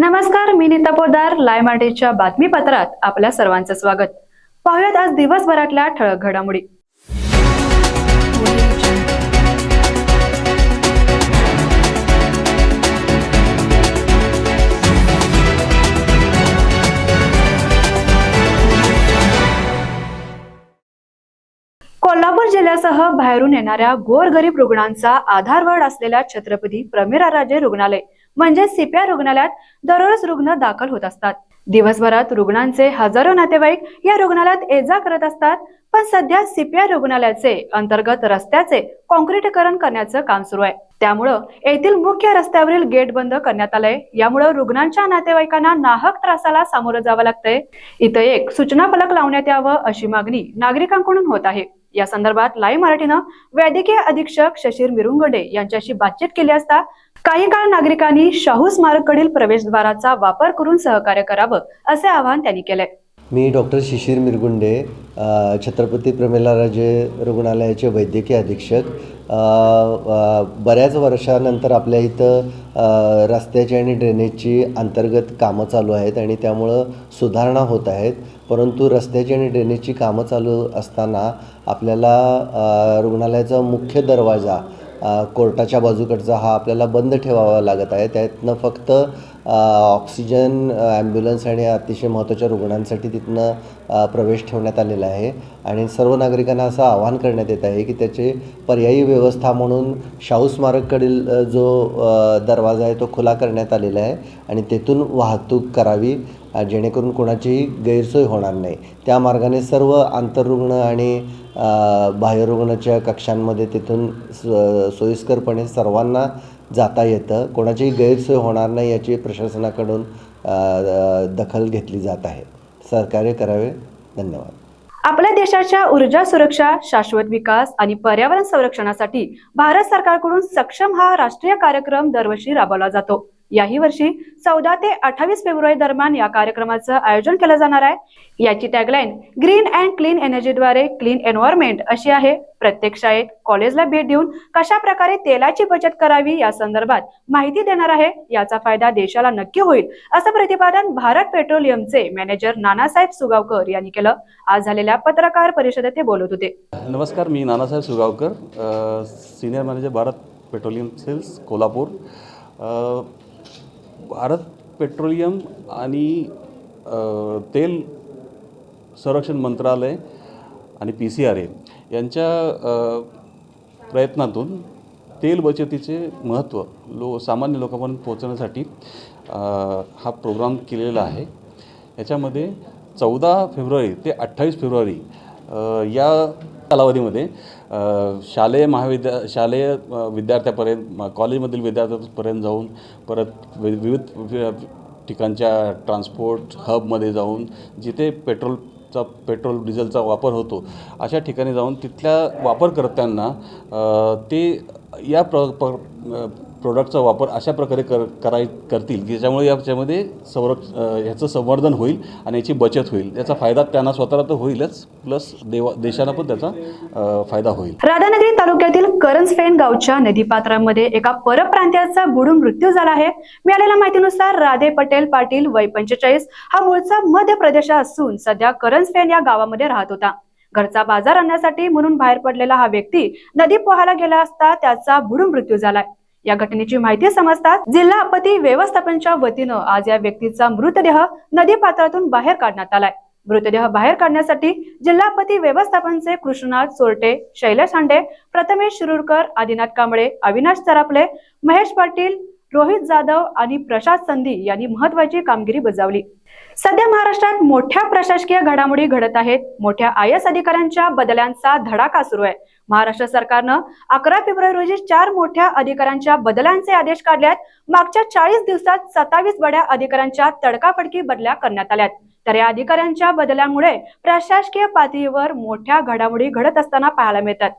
नमस्कार मी नीता पोदार लाय मार्टेच्या बातमीपत्रात आपल्या सर्वांचं स्वागत. पाहुयात आज दिवसभरातल्या ठळक घडामोडी. कोल्हापूर जिल्ह्यासह बाहेरून येणाऱ्या गोरगरीब रुग्णांचा आधारवड असलेल्या छत्रपती प्रमिराराजे रुग्णालय म्हणजे सीपीआर रुग्णालयात दररोज रुग्ण दाखल होत असतात. दिवसभरात रुग्णांचे हजारो नातेवाईक या रुग्णालयात ये जा करत असतात पण सध्या सीपीआर रुग्णालयाचे अंतर्गत रस्त्याचे कॉन्क्रीटीकरण करण्याचं काम सुरू आहे. त्यामुळं येथील मुख्य रस्त्यावरील गेट बंद करण्यात आलंय. यामुळं रुग्णांच्या नातेवाईकांना नाहक त्रासाला सामोरं जावं लागतंय. इथं एक सूचना फलक लावण्यात यावं अशी मागणी नागरिकांकडून होत आहे. या संदर्भात लाईव्ह मराठीनं वैद्यकीय अधीक्षक शशीर मिरुंगडे यांच्याशी बातचीत केली असता काही काळ नागरिकांनी शाहू स्मारककडील प्रवेशद्वाराचा वापर करून सहकार्य करावं असे आवाहन त्यांनी केले मी डॉक्टर शिशिर मिरगुंडे छत्रपती प्रमिलाराजे रुग्णालयाचे वैद्यकीय अधीक्षक. बऱ्याच वर्षानंतर आपल्या इथं रस्त्याची आणि ड्रेनेजची अंतर्गत कामं चालू आहेत आणि त्यामुळं सुधारणा होत आहेत. परंतु रस्त्याची आणि ड्रेनेजची कामं चालू असताना आपल्याला रुग्णालयाचा मुख्य दरवाजा कोर्टाच्या बाजूकडचा हा आपल्याला बंद ठेवावा लागत आहे. त्यातनं फक्त ऑक्सिजन ॲम्ब्युलन्स आणि अतिशय महत्त्वाच्या रुग्णांसाठी तिथनं प्रवेश ठेवण्यात आलेला आहे. आणि सर्व नागरिकांना असं आवाहन करण्यात येत आहे की त्याचे पर्यायी व्यवस्था म्हणून शाहू स्मारककडील जो दरवाजा आहे तो खुला करण्यात आलेला आहे आणि तेथून वाहतूक करावी जेणेकरून कोणाचीही गैरसोय होणार नाही. त्या मार्गाने सर्व आंतररुग्ण आणि बाह्यरुग्णाच्या कक्षांमध्ये तिथून स सोयीस्करपणे सर्वांना जाता येतं. कोणाचीही गैरसोय होणार नाही याची प्रशासनाकडून दखल घेतली जात आहे. सहकार्य करावे. धन्यवाद. आपल्या देशाच्या ऊर्जा सुरक्षा शाश्वत विकास आणि पर्यावरण संरक्षणासाठी भारत सरकारकडून सक्षम हा राष्ट्रीय कार्यक्रम दरवर्षी राबवला जातो. याही वर्षी चौदा ते अठ्ठावीस फेब्रुवारी दरम्यान या कार्यक्रमाचं आयोजन केलं जाणार आहे. याची टॅगलाईन ग्रीन अँड क्लीन एनर्जीद्वारे क्लीन एन्व्हायरमेंट अशी आहे. प्रत्येक शाळेत कॉलेजला भेट देऊन कशा प्रकारे तेलाची बचत करावी या संदर्भात माहिती देणार आहे. याचा फायदा देशाला नक्की होईल असं प्रतिपादन भारत पेट्रोलियमचे मॅनेजर नानासाहेब सुगावकर यांनी केलं. आज झालेल्या पत्रकार परिषदेत ते बोलत होते. नमस्कार मी Nanasaheb Sugavkar senior manager Bharat petroleum sales Kolhapur. Bharat petroleum आणि तेल संरक्षण मंत्रालय आणि पी सी आर ए यांच्या प्रयत्नातून तेल बचतीचे महत्त्व लो सामान्य लोकांपर्यंत पोहोचवण्यासाठी हा प्रोग्राम केलेला आहे. याच्यामध्ये चौदा फेब्रुवारी ते अठ्ठावीस फेब्रुवारी या कालावधीमध्ये शालेय महाविद्या शालेय विद्यार्थ्यापर्यंत कॉलेजमधील विद्यार्थ्यापर्यंत जाऊन परत वि- विविध ठिकाणच्या ट्रान्सपोर्ट हबमध्ये जाऊन जिथे पेट्रोलचा पेट्रोल डिझेलचा वापर होतो अशा ठिकाणी जाऊन तिथल्या वापरकर्त्यांना ते या प्र प प्रोडक्टचा वापर अशा प्रकारे कर कराय करतील की ज्याच्यामुळे याच्यामध्ये संरक्ष ह्याचं संवर्धन होईल आणि याची बचत होईल. याचा फायदा त्यांना स्वतःला तर होईलच प्लस देवा देशाला पण त्याचा फायदा होईल. राधानगरी तालुक्यातील करंजफेन गावच्या नदीपात्रामध्ये एका परप्रांतीयाचा बुडून मृत्यू झाला आहे. मिळालेल्या माहितीनुसार राधे पटेल पाटील वय पंचेचाळीस हा मूळचा मध्य प्रदेश असून सध्या करंजफेन या गावामध्ये राहत होता. घरचा बाजार आणण्यासाठी म्हणून बाहेर पडलेला हा व्यक्ती नदी पोहायला गेला असता त्याचा बुडून मृत्यू झालाय. या घटनेची माहिती समजताच जिल्हा आपत्ती व्यवस्थापनच्या वतीनं आज या व्यक्तीचा मृतदेह नदी पात्रातून बाहेर काढण्यात आलाय. मृतदेह बाहेर काढण्यासाठी जिल्हा आपत्ती व्यवस्थापनचे कृष्णनाथ चोरटे शैलेश हांडे प्रथमेश शिरूरकर आदिनाथ कांबळे अविनाश चरापले महेश पाटील रोहित जाधव आणि प्रशांत संधी यांनी महत्वाची कामगिरी बजावली. सध्या महाराष्ट्रात मोठ्या प्रशासकीय घडामोडी घडत आहेत. मोठ्या आय एस अधिकाऱ्यांच्या बदल्यांचा धडाका सुरू आहे. महाराष्ट्र सरकारनं अकरा फेब्रुवारी रोजी चार मोठ्या अधिकाऱ्यांच्या बदल्यांचे आदेश काढल्यात. मागच्या चाळीस दिवसात सत्तावीस बड्या अधिकाऱ्यांच्या तडकाफडकी बदल्या करण्यात आल्यात. तर या अधिकाऱ्यांच्या बदलांमुळे प्रशासकीय पातळीवर मोठ्या घडामोडी घडत असताना पाहायला मिळतात.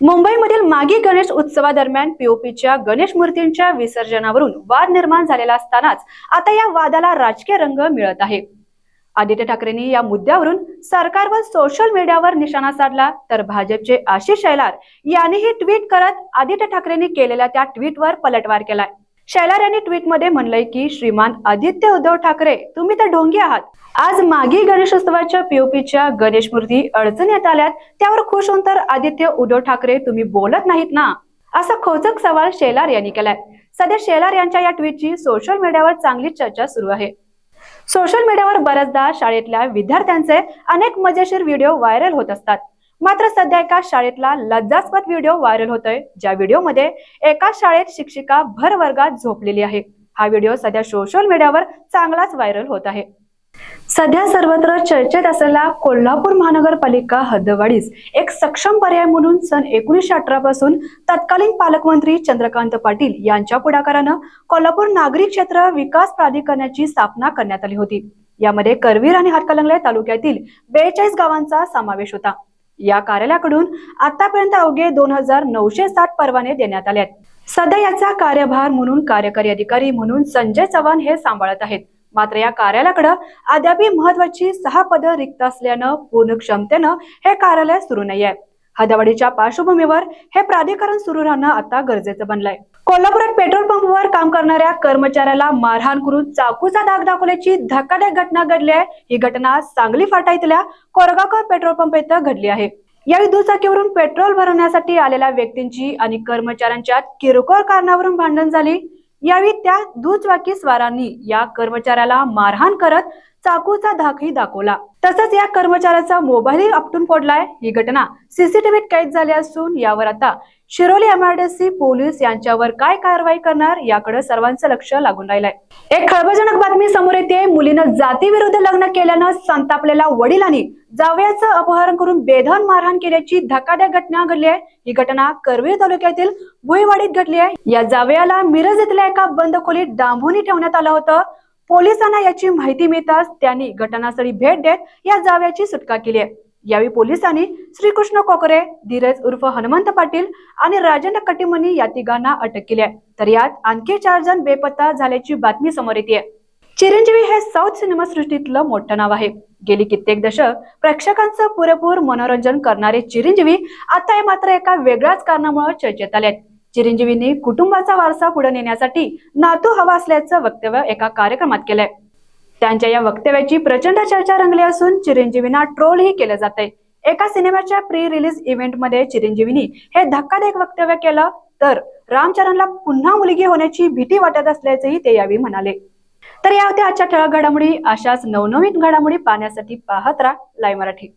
मुंबईमधील मागी गणेश उत्सवादरम्यान पीओपीच्या गणेश मूर्तींच्या विसर्जनावरून वाद निर्माण झालेला असतानाच आता या वादाला राजकीय रंग मिळत आहे. आदित्य ठाकरेंनी या मुद्द्यावरून सरकारवर सोशल मीडियावर निशाणा साधला तर भाजपचे आशिष शैलार यांनीही ट्विट करत आदित्य ठाकरेंनी केलेल्या त्या ट्विटवर पलटवार केलाय. शैलार यांनी ट्विटमध्ये म्हणलंय की श्रीमान आदित्य उद्धव ठाकरे तुम्ही तर ढोंगी आहात. आज मागे गणेशोत्सवाच्या पीओपीच्या गणेश मूर्ती अडचणीत आल्यात. त्यावर खुश होऊन तर आदित्य उद्धव ठाकरे तुम्ही बोलत नाहीत ना? असा खोचक सवाल शेलार यांनी केलाय. सध्या शेलार यांच्या या ट्विटची सोशल मीडियावर चांगली चर्चा सुरू आहे. सोशल मीडियावर बऱ्याचदा शाळेतल्या विद्यार्थ्यांचे अनेक मजेशीर व्हिडिओ व्हायरल होत असतात. मात्र सध्या एका शाळेतला लज्जास्पद व्हिडिओ व्हायरल होतोय ज्या व्हिडिओमध्ये एका शाळेत शिक्षिका भर वर्गात झोपलेली आहे. हा व्हिडिओ सध्या सोशल मीडियावर चांगलाच व्हायरल होत आहे. सध्या सर्वत्र चर्चेत असलेला कोल्हापूर महानगरपालिका हद्दवाढीस एक सक्षम पर्याय म्हणून सन एकोणीसशे अठरा पासून तत्कालीन पालकमंत्री चंद्रकांत पाटील यांच्या पुढाकारानं कोल्हापूर नागरी क्षेत्र विकास प्राधिकरणाची स्थापना करण्यात आली होती. यामध्ये करवीर आणि हातकलंगले तालुक्यातील बेचाळीस गावांचा समावेश होता. या कार्यालयाकडून आतापर्यंत अवघे दोन हजार नऊशे सात परवाने देण्यात आले आहेत. सध्या याचा कार्यभार म्हणून कार्यकारी अधिकारी म्हणून संजय चव्हाण हे सांभाळत आहेत. मात्र या कार्यालयाकडे अद्यापही महत्वाची सहा पदं रिक्त असल्यानं पूर्ण क्षमतेनं हे कार्यालय सुरू नाहीये. हदवाडीच्या पार्श्वभूमीवर हे प्राधिकरण सुरू राहणं आता गरजेचं बनलंय. कोल्हापुरात पेट्रोल पंपवर काम करणाऱ्या कर्मचाऱ्याला मारहाण करून चाकूचा दाग दाखवल्याची धक्कादायक घटना घडली आहे. ही घटना सांगली फाटा इथल्या कोरगावकर पेट्रोल पंप इथं घडली आहे. यावेळी दुचाकीवरून पेट्रोल भरवण्यासाठी आलेल्या व्यक्तींची आणि कर्मचाऱ्यांच्या किरकोळ कारणावरून भांडण झाली. यावेळी त्या दुचाकी स्वारांनी या कर्मचाऱ्याला मारहाण करत चाकूचा धाकही दाखवला. तसंच या कर्मचाऱ्याचा मोबाईलही आपटून फोडलाय. ही घटना सीसीटीव्हीत कैद झाली असून यावर आता शिरोली एमआरडीसी पोलीस यांच्यावर काय कारवाई करणार याकडे सर्वांचं लक्ष लागून राहिलंय. एक खळबळजनक बातमी समोर येते मुलीनं जातीविरुद्ध लग्न केल्यानं संतापलेल्या वडिलांनी जावयाचं अपहरण करून बेधन मारहाण केल्याची धकाधक घटना घडली आहे ही घटना करवीर तालुक्यातील भुईवाडीत घडली आहे या जावयाला मिरज इथल्या एका बंद खोलीत डांबुनी ठेवण्यात आलं होतं. पोलिसांना याची माहिती मिळताच त्यांनी घटनास्थळी भेट देत या जावयाची सुटका केली आहे. यावेळी पोलिसांनी श्रीकृष्ण कोकरे धीरज उर्फ हनुमंत पाटील आणि राजेंद्र कटिमनी या तिघांना अटक केली आहे. तर यात आणखी चार जण बेपत्ता झाल्याची बातमी समोर येते चिरंजीवी हे साऊथ सिनेमा सृष्टीतलं मोठं नाव आहे. गेली कित्येक दशक प्रेक्षकांचं पुरेपूर मनोरंजन करणारे चिरंजीवी आता हे मात्र एका वेगळ्याच कारणामुळे चर्चेत आले आहेत चिरंजीवींनी कुटुंबाचा वारसा पुढे नेण्यासाठी नातू हवा असल्याचं वक्तव्य एका कार्यक्रमात केलंय. त्यांच्या या वक्तव्याची प्रचंड चर्चा रंगली असून चिरंजीवींना ट्रोलही केलं जात आहे एका सिनेमाच्या प्री रिलीज इव्हेंटमध्ये चिरंजीवींनी हे धक्कादायक वक्तव्य केलं तर रामचरणला पुन्हा मुलगी होण्याची भीती वाटत असल्याचंही ते यावेळी म्हणाले. तर या होत्या आजच्या ठळक घडामोडी. अशाच नवनवीन घडामोडी पाहण्यासाठी पाहत राहा लाय मराठी.